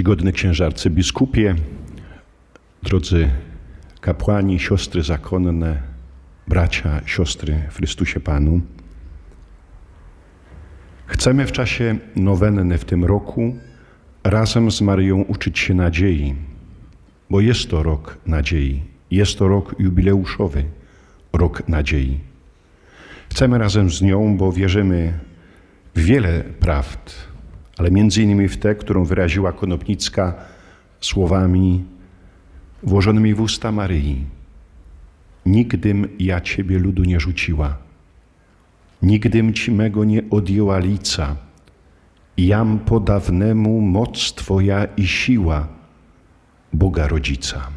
Czcigodny księże arcybiskupie, drodzy kapłani, siostry zakonne, bracia, siostry w Chrystusie Panu. Chcemy w czasie nowenny w tym roku razem z Maryją uczyć się nadziei, bo jest to rok nadziei, jest to rok jubileuszowy, rok nadziei. Chcemy razem z nią, bo wierzymy w wiele prawd, ale między innymi w tę, którą wyraziła Konopnicka słowami włożonymi w usta Maryi. Nigdym ja Ciebie ludu nie rzuciła, nigdym Ci mego nie odjęła lica, jam podawnemu moc Twoja i siła Boga Rodzica.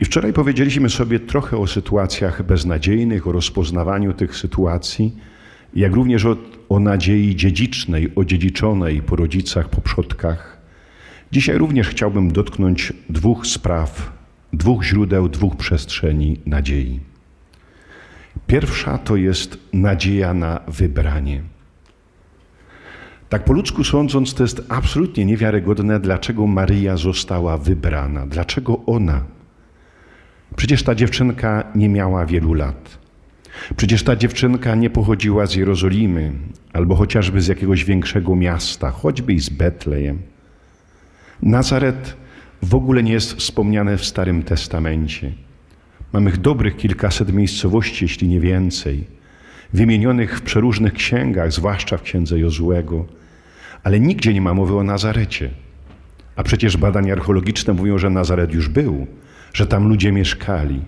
I wczoraj powiedzieliśmy sobie trochę o sytuacjach beznadziejnych, o rozpoznawaniu tych sytuacji, jak również o, o nadziei dziedzicznej, odziedziczonej po rodzicach, po przodkach. Dzisiaj również chciałbym dotknąć dwóch spraw, dwóch źródeł, dwóch przestrzeni nadziei. Pierwsza to jest nadzieja na wybranie. Tak po ludzku sądząc, to jest absolutnie niewiarygodne, dlaczego Maryja została wybrana, dlaczego ona. Przecież ta dziewczynka nie miała wielu lat. Przecież ta dziewczynka nie pochodziła z Jerozolimy albo chociażby z jakiegoś większego miasta, choćby i z Betlejem. Nazaret w ogóle nie jest wspomniane w Starym Testamencie. Mamy dobrych kilkaset miejscowości, jeśli nie więcej, wymienionych w przeróżnych księgach, zwłaszcza w księdze Jozłego, ale nigdzie nie ma mowy o Nazarecie. A przecież badania archeologiczne mówią, że Nazaret już był, że tam ludzie mieszkali.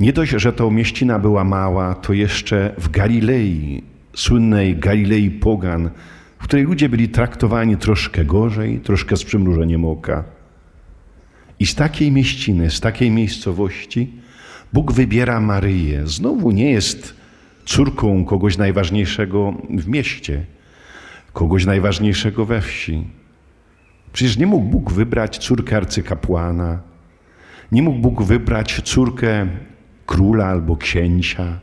Nie dość, że to mieścina była mała, to jeszcze w Galilei, słynnej Galilei Pogan, w której ludzie byli traktowani troszkę gorzej, troszkę z przymrużeniem oka. I z takiej mieściny, z takiej miejscowości Bóg wybiera Maryję. Znowu nie jest córką kogoś najważniejszego w mieście, kogoś najważniejszego we wsi. Przecież nie mógł Bóg wybrać córkę arcykapłana, nie mógł Bóg wybrać córkę króla albo księcia.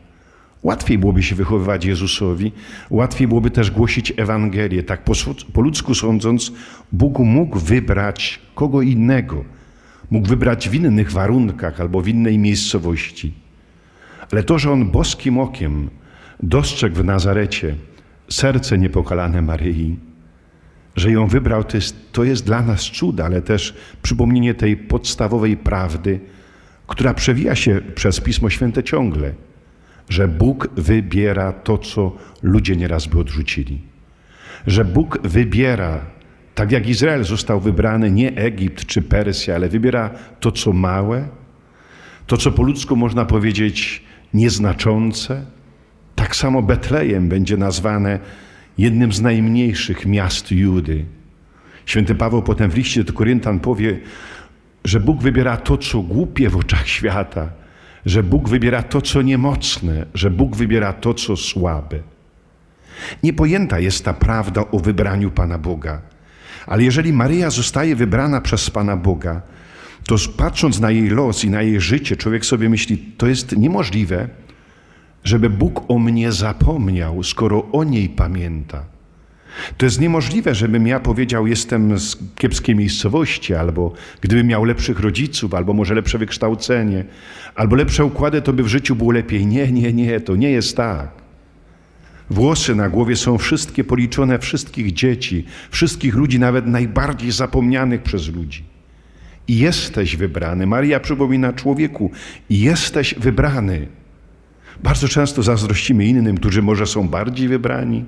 Łatwiej byłoby się wychowywać Jezusowi, łatwiej byłoby też głosić Ewangelię. Tak po, po ludzku sądząc, Bóg mógł wybrać kogo innego. Mógł wybrać w innych warunkach albo w innej miejscowości. Ale to, że On boskim okiem dostrzegł w Nazarecie serce niepokalane Maryi, że ją wybrał, to jest, to jest dla nas cud, ale też przypomnienie tej podstawowej prawdy, która przewija się przez Pismo Święte ciągle, że Bóg wybiera to, co ludzie nieraz by odrzucili. Że Bóg wybiera, tak jak Izrael został wybrany, nie Egipt czy Persja, ale wybiera to, co małe, to, co po ludzku można powiedzieć nieznaczące. Tak samo Betlejem będzie nazwane jednym z najmniejszych miast Judy. Święty Paweł potem w liście do Koryntan powie, że Bóg wybiera to, co głupie w oczach świata, że Bóg wybiera to, co niemocne, że Bóg wybiera to, co słabe. Niepojęta jest ta prawda o wybraniu Pana Boga. Ale jeżeli Maryja zostaje wybrana przez Pana Boga, to patrząc na jej los i na jej życie, człowiek sobie myśli, to jest niemożliwe, żeby Bóg o mnie zapomniał, skoro o niej pamięta. To jest niemożliwe, żebym ja powiedział, jestem z kiepskiej miejscowości, albo gdybym miał lepszych rodziców, albo może lepsze wykształcenie, albo lepsze układy, to by w życiu było lepiej. Nie, nie, nie, to nie jest tak. Włosy na głowie są wszystkie policzone wszystkich dzieci, wszystkich ludzi, nawet najbardziej zapomnianych przez ludzi. I jesteś wybrany. Maria przypomina człowieku, jesteś wybrany. Bardzo często zazdrościmy innym, którzy może są bardziej wybrani,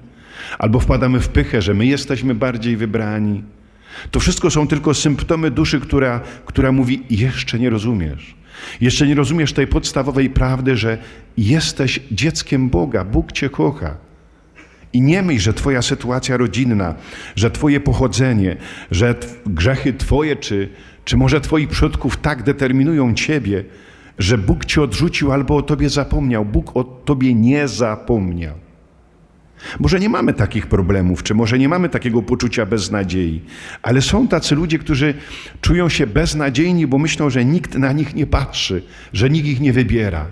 albo wpadamy w pychę, że my jesteśmy bardziej wybrani. To wszystko są tylko symptomy duszy, która, która mówi: Jeszcze nie rozumiesz. Jeszcze nie rozumiesz tej podstawowej prawdy, że jesteś dzieckiem Boga, Bóg Cię kocha. I nie myśl, że Twoja sytuacja rodzinna, że Twoje pochodzenie, że grzechy Twoje, czy, czy może Twoich przodków tak determinują Ciebie, że Bóg Cię odrzucił albo o Tobie zapomniał. Bóg o Tobie nie zapomniał. Może nie mamy takich problemów, czy może nie mamy takiego poczucia beznadziei, ale są tacy ludzie, którzy czują się beznadziejni, bo myślą, że nikt na nich nie patrzy, że nikt ich nie wybiera.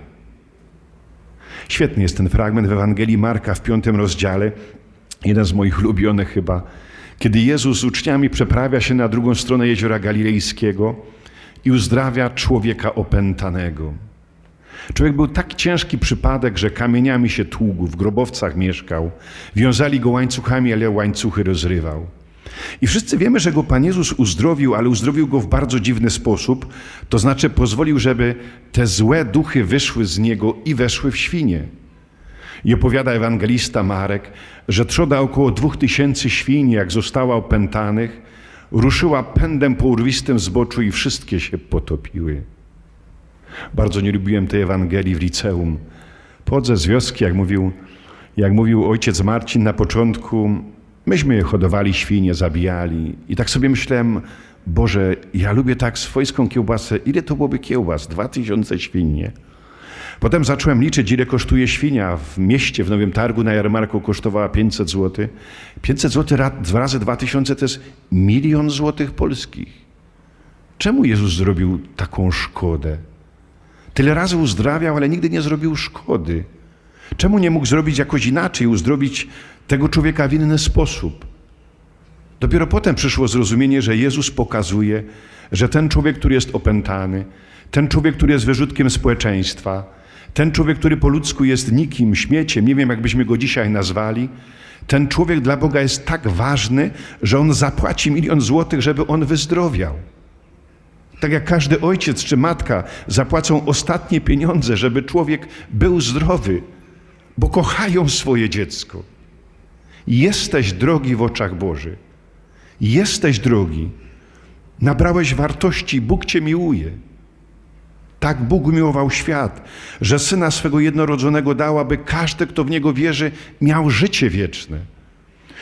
Świetny jest ten fragment w Ewangelii Marka w piątym rozdziale, jeden z moich ulubionych chyba, kiedy Jezus z uczniami przeprawia się na drugą stronę jeziora Galilejskiego i uzdrawia człowieka opętanego. Człowiek był tak ciężki przypadek, że kamieniami się tługł, w grobowcach mieszkał, wiązali go łańcuchami, ale łańcuchy rozrywał. I wszyscy wiemy, że go Pan Jezus uzdrowił, ale uzdrowił go w bardzo dziwny sposób, to znaczy pozwolił, żeby te złe duchy wyszły z niego i weszły w świnie. I opowiada ewangelista Marek, że trzoda około dwóch tysięcy świń, jak została opętanych, ruszyła pędem po urwistym zboczu i wszystkie się potopiły. Bardzo nie lubiłem tej Ewangelii w liceum. Pochodzę z wioski, jak mówił, jak mówił ojciec Marcin na początku, myśmy hodowali świnie, zabijali. I tak sobie myślałem, Boże, ja lubię tak swojską kiełbasę. Ile to byłoby kiełbas? Dwa tysiące świnie. Potem zacząłem liczyć, ile kosztuje świnia. W mieście, w Nowym Targu na jarmarku kosztowała 500 zł. 500 zł razy 2000 to jest milion złotych polskich. Czemu Jezus zrobił taką szkodę? Tyle razy uzdrawiał, ale nigdy nie zrobił szkody. Czemu nie mógł zrobić jakoś inaczej, uzdrowić tego człowieka w inny sposób? Dopiero potem przyszło zrozumienie, że Jezus pokazuje, że ten człowiek, który jest opętany, ten człowiek, który jest wyrzutkiem społeczeństwa, ten człowiek, który po ludzku jest nikim, śmieciem, nie wiem jakbyśmy go dzisiaj nazwali, ten człowiek dla Boga jest tak ważny, że on zapłaci milion złotych, żeby on wyzdrowiał. Tak jak każdy ojciec czy matka zapłacą ostatnie pieniądze, żeby człowiek był zdrowy, bo kochają swoje dziecko. Jesteś drogi w oczach Boży. Jesteś drogi. Nabrałeś wartości, Bóg Cię miłuje. Tak Bóg miłował świat, że Syna swego jednorodzonego dał, aby każdy, kto w Niego wierzy, miał życie wieczne.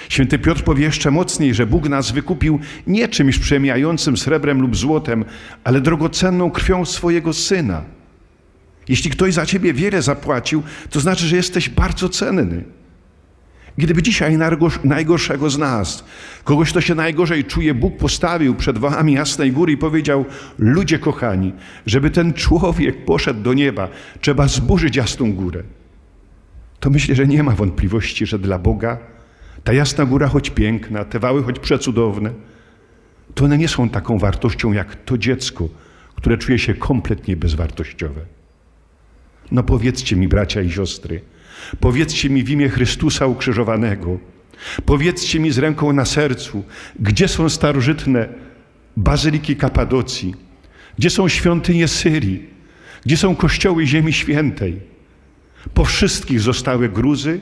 Święty Piotr powie jeszcze mocniej, że Bóg nas wykupił nie czymś przemijającym srebrem lub złotem, ale drogocenną krwią swojego Syna. Jeśli ktoś za ciebie wiele zapłacił, to znaczy, że jesteś bardzo cenny. Gdyby dzisiaj najgorszego z nas, kogoś, kto się najgorzej czuje, Bóg postawił przed wami jasnej góry i powiedział: Ludzie kochani, żeby ten człowiek poszedł do nieba, trzeba zburzyć jasną górę. To myślę, że nie ma wątpliwości, że dla Boga ta jasna góra, choć piękna, te wały, choć przecudowne, to one nie są taką wartością jak to dziecko, które czuje się kompletnie bezwartościowe. No powiedzcie mi, bracia i siostry, powiedzcie mi w imię Chrystusa ukrzyżowanego, powiedzcie mi z ręką na sercu, gdzie są starożytne bazyliki Kapadocji, gdzie są świątynie Syrii, gdzie są kościoły Ziemi Świętej. Po wszystkich zostały gruzy,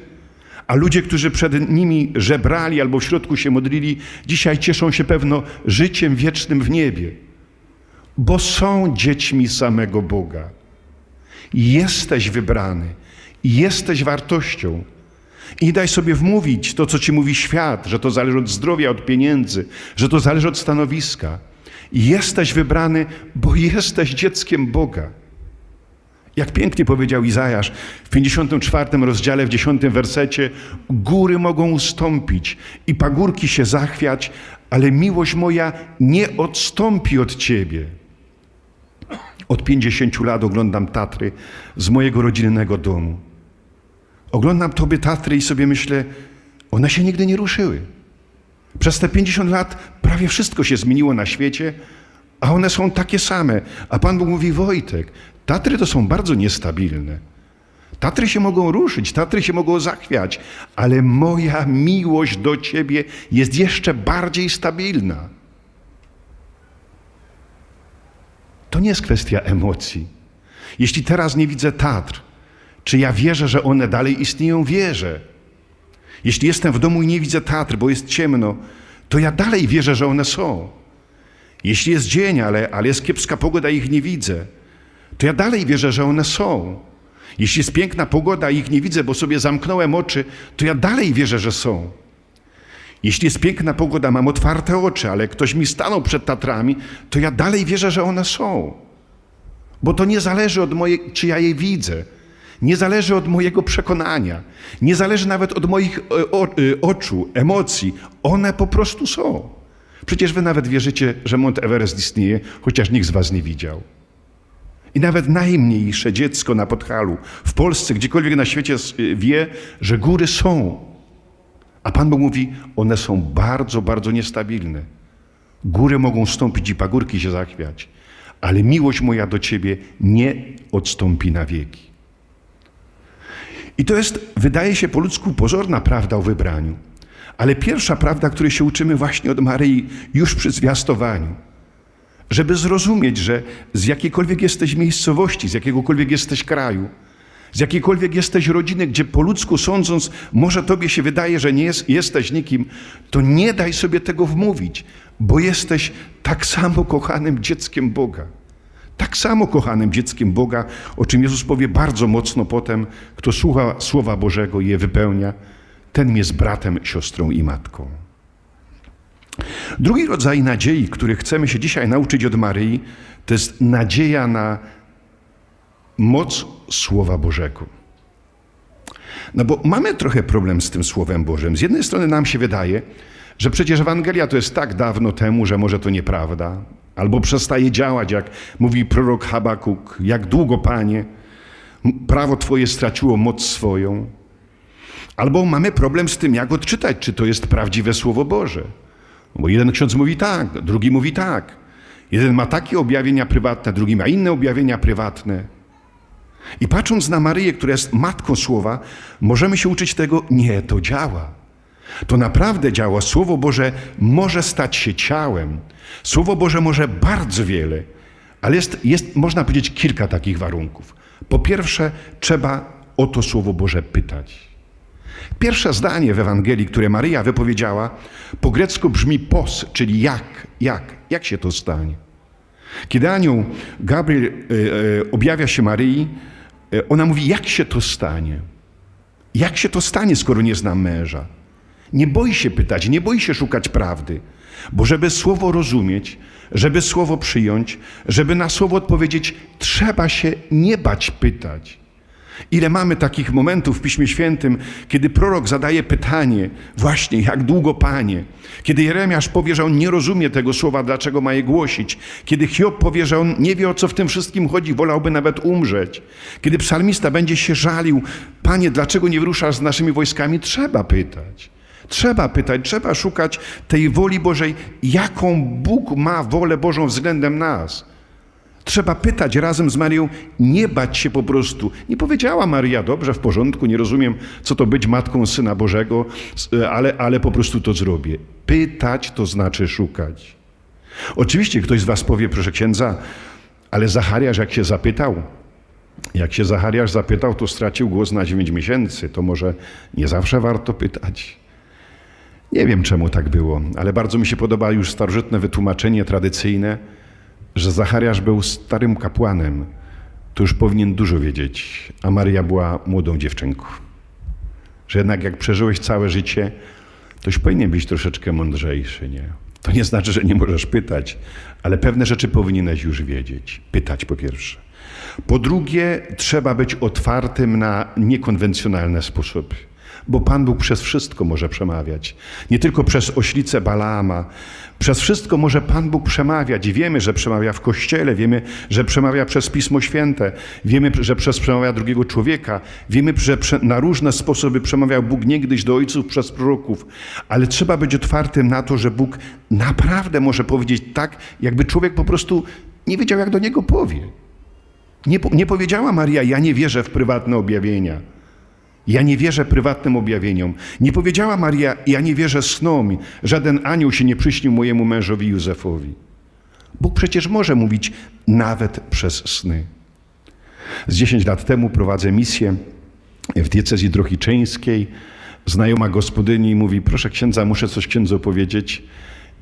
a ludzie, którzy przed nimi żebrali albo w środku się modlili, dzisiaj cieszą się pewno życiem wiecznym w niebie, bo są dziećmi samego Boga. Jesteś wybrany, jesteś wartością. I daj sobie wmówić to, co ci mówi świat, że to zależy od zdrowia, od pieniędzy, że to zależy od stanowiska. Jesteś wybrany, bo jesteś dzieckiem Boga. Jak pięknie powiedział Izajasz w 54 rozdziale, w 10 wersecie, góry mogą ustąpić i pagórki się zachwiać, ale miłość moja nie odstąpi od Ciebie. Od 50 lat oglądam Tatry z mojego rodzinnego domu. Oglądam Tobie Tatry i sobie myślę, one się nigdy nie ruszyły. Przez te 50 lat prawie wszystko się zmieniło na świecie, a one są takie same. A Pan Bóg mówi, Wojtek, Tatry to są bardzo niestabilne. Tatry się mogą ruszyć, Tatry się mogą zachwiać, ale moja miłość do Ciebie jest jeszcze bardziej stabilna. To nie jest kwestia emocji. Jeśli teraz nie widzę Tatr, czy ja wierzę, że one dalej istnieją? Wierzę. Jeśli jestem w domu i nie widzę Tatr, bo jest ciemno, to ja dalej wierzę, że one są. Jeśli jest dzień, ale, ale jest kiepska pogoda i ich nie widzę, to ja dalej wierzę, że one są. Jeśli jest piękna pogoda i ich nie widzę, bo sobie zamknąłem oczy, to ja dalej wierzę, że są. Jeśli jest piękna pogoda, mam otwarte oczy, ale ktoś mi stanął przed Tatrami, to ja dalej wierzę, że one są. Bo to nie zależy od mojej, czy ja je widzę. Nie zależy od mojego przekonania. Nie zależy nawet od moich e, e, oczu, emocji. One po prostu są. Przecież wy nawet wierzycie, że Mount Everest istnieje, chociaż nikt z was nie widział. I nawet najmniejsze dziecko na Podhalu, w Polsce, gdziekolwiek na świecie wie, że góry są. A Pan Bóg mówi, one są bardzo, bardzo niestabilne. Góry mogą stąpić i pagórki się zachwiać, ale miłość moja do Ciebie nie odstąpi na wieki. I to jest, wydaje się po ludzku, pozorna prawda o wybraniu. Ale pierwsza prawda, której się uczymy właśnie od Maryi już przy zwiastowaniu, żeby zrozumieć, że z jakiejkolwiek jesteś miejscowości, z jakiegokolwiek jesteś kraju, z jakiejkolwiek jesteś rodziny, gdzie po ludzku sądząc, może tobie się wydaje, że nie jest, jesteś nikim, to nie daj sobie tego wmówić, bo jesteś tak samo kochanym dzieckiem Boga. Tak samo kochanym dzieckiem Boga, o czym Jezus powie bardzo mocno potem, kto słucha Słowa Bożego i je wypełnia, ten jest bratem, siostrą i matką. Drugi rodzaj nadziei, który chcemy się dzisiaj nauczyć od Maryi, to jest nadzieja na moc Słowa Bożego. No bo mamy trochę problem z tym Słowem Bożym. Z jednej strony nam się wydaje, że przecież Ewangelia to jest tak dawno temu, że może to nieprawda, albo przestaje działać, jak mówi prorok Habakuk, jak długo, Panie, prawo Twoje straciło moc swoją. Albo mamy problem z tym, jak odczytać, czy to jest prawdziwe Słowo Boże. Bo jeden ksiądz mówi tak, drugi mówi tak. Jeden ma takie objawienia prywatne, drugi ma inne objawienia prywatne. I patrząc na Maryję, która jest matką słowa, możemy się uczyć tego, nie, to działa. To naprawdę działa. Słowo Boże może stać się ciałem. Słowo Boże może bardzo wiele, ale jest, jest można powiedzieć, kilka takich warunków. Po pierwsze, trzeba o to Słowo Boże pytać. Pierwsze zdanie w Ewangelii, które Maryja wypowiedziała, po grecku brzmi pos, czyli jak, jak, jak się to stanie. Kiedy anioł Gabriel e, e, objawia się Maryi, e, ona mówi, jak się to stanie? Jak się to stanie, skoro nie znam męża? Nie boi się pytać, nie boi się szukać prawdy, bo żeby słowo rozumieć, żeby słowo przyjąć, żeby na słowo odpowiedzieć, trzeba się nie bać pytać. Ile mamy takich momentów w Piśmie Świętym, kiedy prorok zadaje pytanie, właśnie jak długo Panie, kiedy Jeremiasz powie, że on nie rozumie tego słowa, dlaczego ma je głosić, kiedy Hiob powie, że on nie wie o co w tym wszystkim chodzi, wolałby nawet umrzeć, kiedy psalmista będzie się żalił, Panie, dlaczego nie wyruszasz z naszymi wojskami, trzeba pytać. Trzeba pytać, trzeba szukać tej woli Bożej, jaką Bóg ma wolę Bożą względem nas. Trzeba pytać razem z Marią, nie bać się po prostu. Nie powiedziała Maria, dobrze, w porządku, nie rozumiem, co to być matką Syna Bożego, ale, ale po prostu to zrobię. Pytać to znaczy szukać. Oczywiście ktoś z was powie, proszę księdza, ale Zachariasz jak się zapytał, jak się Zachariasz zapytał, to stracił głos na dziewięć miesięcy. To może nie zawsze warto pytać. Nie wiem, czemu tak było, ale bardzo mi się podoba już starożytne wytłumaczenie tradycyjne, że Zachariasz był starym kapłanem, to już powinien dużo wiedzieć, a Maria była młodą dziewczynką. Że jednak jak przeżyłeś całe życie, to już powinien być troszeczkę mądrzejszy, nie? To nie znaczy, że nie możesz pytać, ale pewne rzeczy powinieneś już wiedzieć. Pytać po pierwsze. Po drugie, trzeba być otwartym na niekonwencjonalne sposoby bo Pan Bóg przez wszystko może przemawiać. Nie tylko przez oślicę Balaama. Przez wszystko może Pan Bóg przemawiać i wiemy, że przemawia w Kościele, wiemy, że przemawia przez Pismo Święte, wiemy, że przez przemawia drugiego człowieka, wiemy, że na różne sposoby przemawiał Bóg niegdyś do ojców przez proroków, ale trzeba być otwartym na to, że Bóg naprawdę może powiedzieć tak, jakby człowiek po prostu nie wiedział, jak do niego powie. Nie, nie powiedziała Maria, ja nie wierzę w prywatne objawienia. Ja nie wierzę prywatnym objawieniom. Nie powiedziała Maria, ja nie wierzę snom. Żaden anioł się nie przyśnił mojemu mężowi Józefowi. Bóg przecież może mówić nawet przez sny. Z 10 lat temu prowadzę misję w diecezji drohiczyńskiej. Znajoma gospodyni mówi, proszę księdza, muszę coś księdzu opowiedzieć.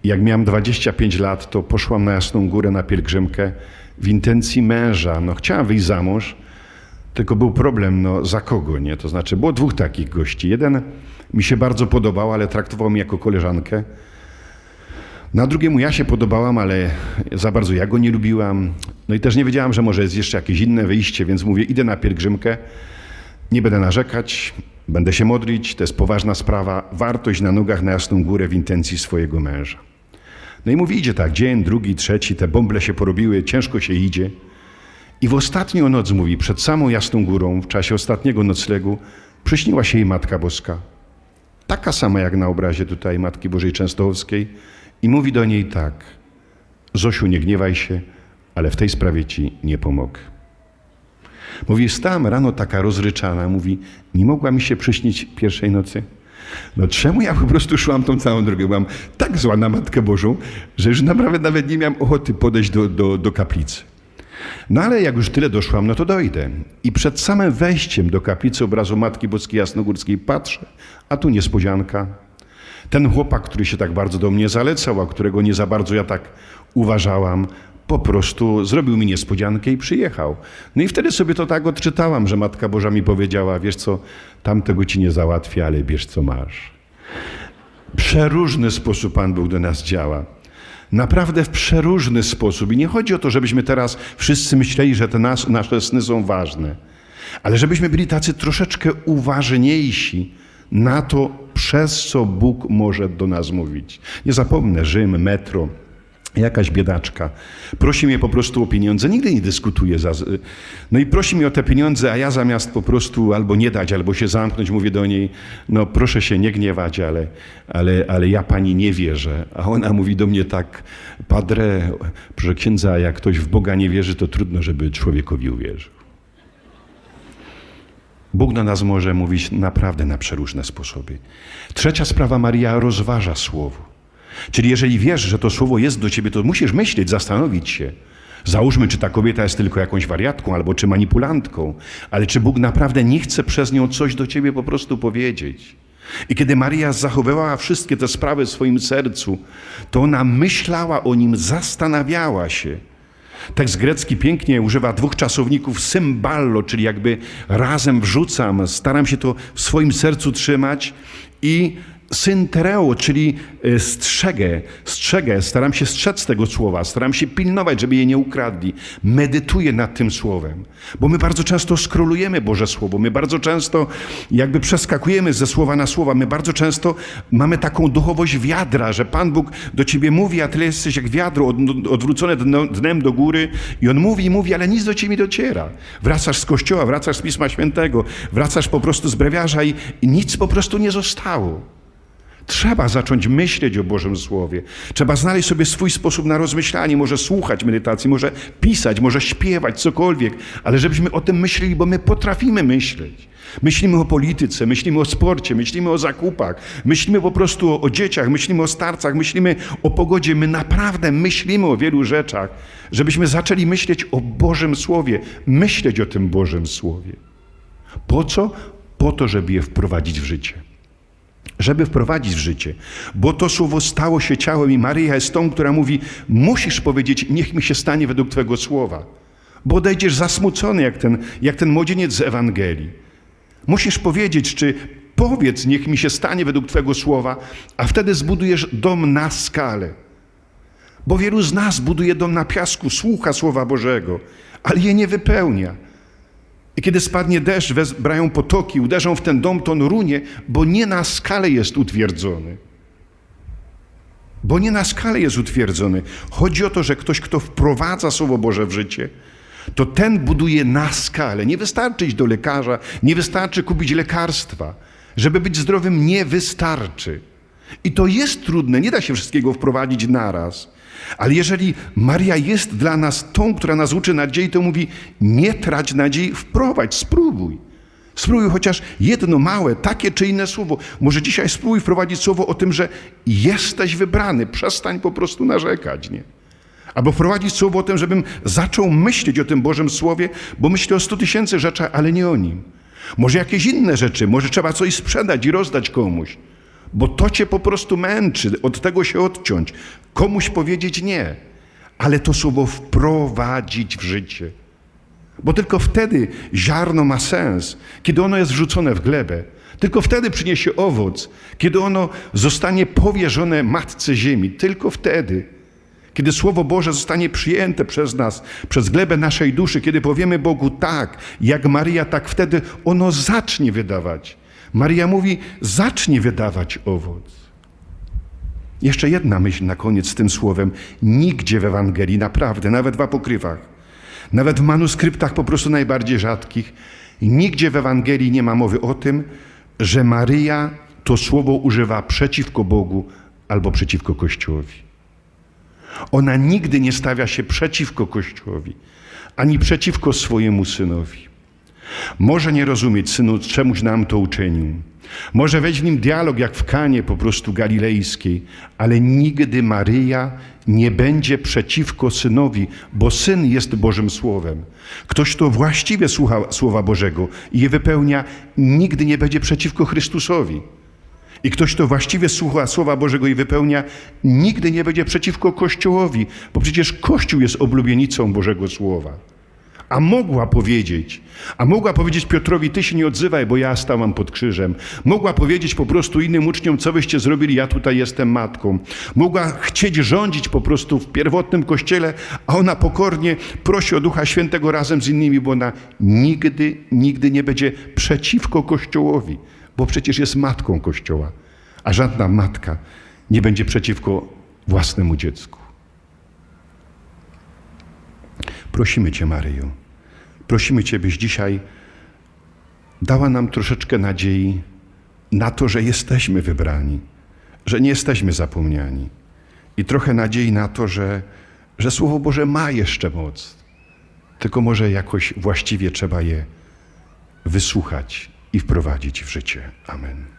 Jak miałem 25 lat, to poszłam na Jasną Górę na pielgrzymkę w intencji męża. No, chciałam wyjść za mąż, tylko był problem, no za kogo, nie? To znaczy, było dwóch takich gości. Jeden mi się bardzo podobał, ale traktował mnie jako koleżankę. Na drugiemu ja się podobałam, ale za bardzo ja go nie lubiłam. No i też nie wiedziałam, że może jest jeszcze jakieś inne wyjście, więc mówię, idę na pielgrzymkę, nie będę narzekać, będę się modlić, to jest poważna sprawa, wartość na nogach na jasną górę w intencji swojego męża. No i mówi, idzie tak, dzień, drugi, trzeci, te bąble się porobiły, ciężko się idzie. I w ostatnią noc, mówi, przed samą Jasną Górą, w czasie ostatniego noclegu, przyśniła się jej Matka Boska. taka sama jak na obrazie tutaj Matki Bożej Częstochowskiej i mówi do niej tak: Zosiu, nie gniewaj się, ale w tej sprawie ci nie pomogę. Mówi, stałam rano taka rozryczana, mówi, nie mogła mi się przyśnić pierwszej nocy. No czemu ja po prostu szłam tą całą drogę? Byłam tak zła na Matkę Bożą, że już naprawdę nawet nie miałam ochoty podejść do, do, do kaplicy. No ale jak już tyle doszłam, no to dojdę. I przed samym wejściem do kaplicy obrazu Matki Boskiej Jasnogórskiej patrzę, a tu niespodzianka. Ten chłopak, który się tak bardzo do mnie zalecał, a którego nie za bardzo ja tak uważałam, po prostu zrobił mi niespodziankę i przyjechał. No i wtedy sobie to tak odczytałam, że Matka Boża mi powiedziała, wiesz co, tamtego ci nie załatwię, ale bierz co masz. Przeróżny sposób Pan Bóg do nas działa. Naprawdę w przeróżny sposób. I nie chodzi o to, żebyśmy teraz wszyscy myśleli, że te nas, nasze sny są ważne, ale żebyśmy byli tacy troszeczkę uważniejsi na to, przez co Bóg może do nas mówić. Nie zapomnę, Rzym, metro, jakaś biedaczka. Prosi mnie po prostu o pieniądze, nigdy nie dyskutuje. Za, no i prosi mnie o te pieniądze, a ja zamiast po prostu albo nie dać, albo się zamknąć, mówię do niej, no proszę się nie gniewać, ale, ale, ale ja pani nie wierzę. A ona mówi do mnie tak, padre, proszę księdza, jak ktoś w Boga nie wierzy, to trudno, żeby człowiekowi uwierzył. Bóg do nas może mówić naprawdę na przeróżne sposoby. Trzecia sprawa, Maria rozważa słowo. Czyli jeżeli wiesz, że to słowo jest do ciebie, to musisz myśleć, zastanowić się. Załóżmy, czy ta kobieta jest tylko jakąś wariatką albo czy manipulantką, ale czy Bóg naprawdę nie chce przez nią coś do ciebie po prostu powiedzieć. I kiedy Maria zachowywała wszystkie te sprawy w swoim sercu, to ona myślała o nim, zastanawiała się. Tekst grecki pięknie używa dwóch czasowników symballo, czyli jakby razem wrzucam, staram się to w swoim sercu trzymać i syntereo, czyli e, strzegę, strzegę, staram się strzec tego słowa, staram się pilnować, żeby je nie ukradli. Medytuję nad tym słowem, bo my bardzo często skrolujemy Boże Słowo, my bardzo często jakby przeskakujemy ze słowa na słowa, my bardzo często mamy taką duchowość wiadra, że Pan Bóg do ciebie mówi, a tyle jesteś jak wiadro odwrócone dnem do góry i On mówi mówi, ale nic do ciebie nie dociera. Wracasz z kościoła, wracasz z Pisma Świętego, wracasz po prostu z brewiarza i, i nic po prostu nie zostało. Trzeba zacząć myśleć o Bożym Słowie. Trzeba znaleźć sobie swój sposób na rozmyślanie, może słuchać medytacji, może pisać, może śpiewać, cokolwiek, ale żebyśmy o tym myśleli, bo my potrafimy myśleć. Myślimy o polityce, myślimy o sporcie, myślimy o zakupach, myślimy po prostu o, o dzieciach, myślimy o starcach, myślimy o pogodzie. My naprawdę myślimy o wielu rzeczach, żebyśmy zaczęli myśleć o Bożym Słowie, myśleć o tym Bożym Słowie. Po co? Po to, żeby je wprowadzić w życie żeby wprowadzić w życie. Bo to słowo stało się ciałem i Maryja jest tą, która mówi: Musisz powiedzieć, niech mi się stanie według Twojego słowa. Bo odejdziesz zasmucony, jak ten, jak ten młodzieniec z Ewangelii. Musisz powiedzieć, czy powiedz, niech mi się stanie według Twojego słowa, a wtedy zbudujesz dom na skalę. Bo wielu z nas buduje dom na piasku, słucha Słowa Bożego, ale je nie wypełnia. I kiedy spadnie deszcz, wezbrają potoki, uderzą w ten dom, to on runie, bo nie na skalę jest utwierdzony. Bo nie na skalę jest utwierdzony. Chodzi o to, że ktoś, kto wprowadza Słowo Boże w życie, to ten buduje na skalę. Nie wystarczy iść do lekarza, nie wystarczy kupić lekarstwa. Żeby być zdrowym, nie wystarczy. I to jest trudne, nie da się wszystkiego wprowadzić naraz. Ale jeżeli Maria jest dla nas tą, która nas uczy nadziei, to mówi: nie trać nadziei, wprowadź, spróbuj. Spróbuj chociaż jedno małe, takie czy inne słowo. Może dzisiaj spróbuj wprowadzić słowo o tym, że jesteś wybrany. Przestań po prostu narzekać, nie? Albo wprowadzić słowo o tym, żebym zaczął myśleć o tym Bożym Słowie, bo myślę o stu tysięcy rzeczach, ale nie o nim. Może jakieś inne rzeczy, może trzeba coś sprzedać i rozdać komuś bo to cię po prostu męczy, od tego się odciąć, komuś powiedzieć nie, ale to słowo wprowadzić w życie. Bo tylko wtedy ziarno ma sens, kiedy ono jest wrzucone w glebę. Tylko wtedy przyniesie owoc, kiedy ono zostanie powierzone Matce Ziemi. Tylko wtedy, kiedy Słowo Boże zostanie przyjęte przez nas, przez glebę naszej duszy, kiedy powiemy Bogu tak, jak Maria, tak wtedy ono zacznie wydawać Maria mówi: zacznie wydawać owoc. Jeszcze jedna myśl na koniec z tym słowem. Nigdzie w Ewangelii, naprawdę, nawet w apokrywach, nawet w manuskryptach po prostu najbardziej rzadkich, nigdzie w Ewangelii nie ma mowy o tym, że Maryja to słowo używa przeciwko Bogu albo przeciwko Kościołowi. Ona nigdy nie stawia się przeciwko Kościołowi, ani przeciwko swojemu synowi. Może nie rozumieć, synu, czemuś nam to uczynił. Może wejść w nim dialog, jak w Kanie po prostu galilejskiej, ale nigdy Maryja nie będzie przeciwko synowi, bo syn jest Bożym Słowem. Ktoś, kto właściwie słucha Słowa Bożego i je wypełnia, nigdy nie będzie przeciwko Chrystusowi. I ktoś, kto właściwie słucha Słowa Bożego i wypełnia, nigdy nie będzie przeciwko Kościołowi, bo przecież Kościół jest oblubienicą Bożego Słowa. A mogła powiedzieć, a mogła powiedzieć Piotrowi, ty się nie odzywaj, bo ja stałam pod krzyżem. Mogła powiedzieć po prostu innym uczniom, co wyście zrobili, ja tutaj jestem matką. Mogła chcieć rządzić po prostu w pierwotnym kościele, a ona pokornie prosi o Ducha Świętego razem z innymi, bo ona nigdy, nigdy nie będzie przeciwko Kościołowi, bo przecież jest matką Kościoła, a żadna matka nie będzie przeciwko własnemu dziecku. Prosimy Cię, Maryjo, prosimy Cię, byś dzisiaj dała nam troszeczkę nadziei na to, że jesteśmy wybrani, że nie jesteśmy zapomniani i trochę nadziei na to, że, że Słowo Boże ma jeszcze moc, tylko może jakoś właściwie trzeba je wysłuchać i wprowadzić w życie. Amen.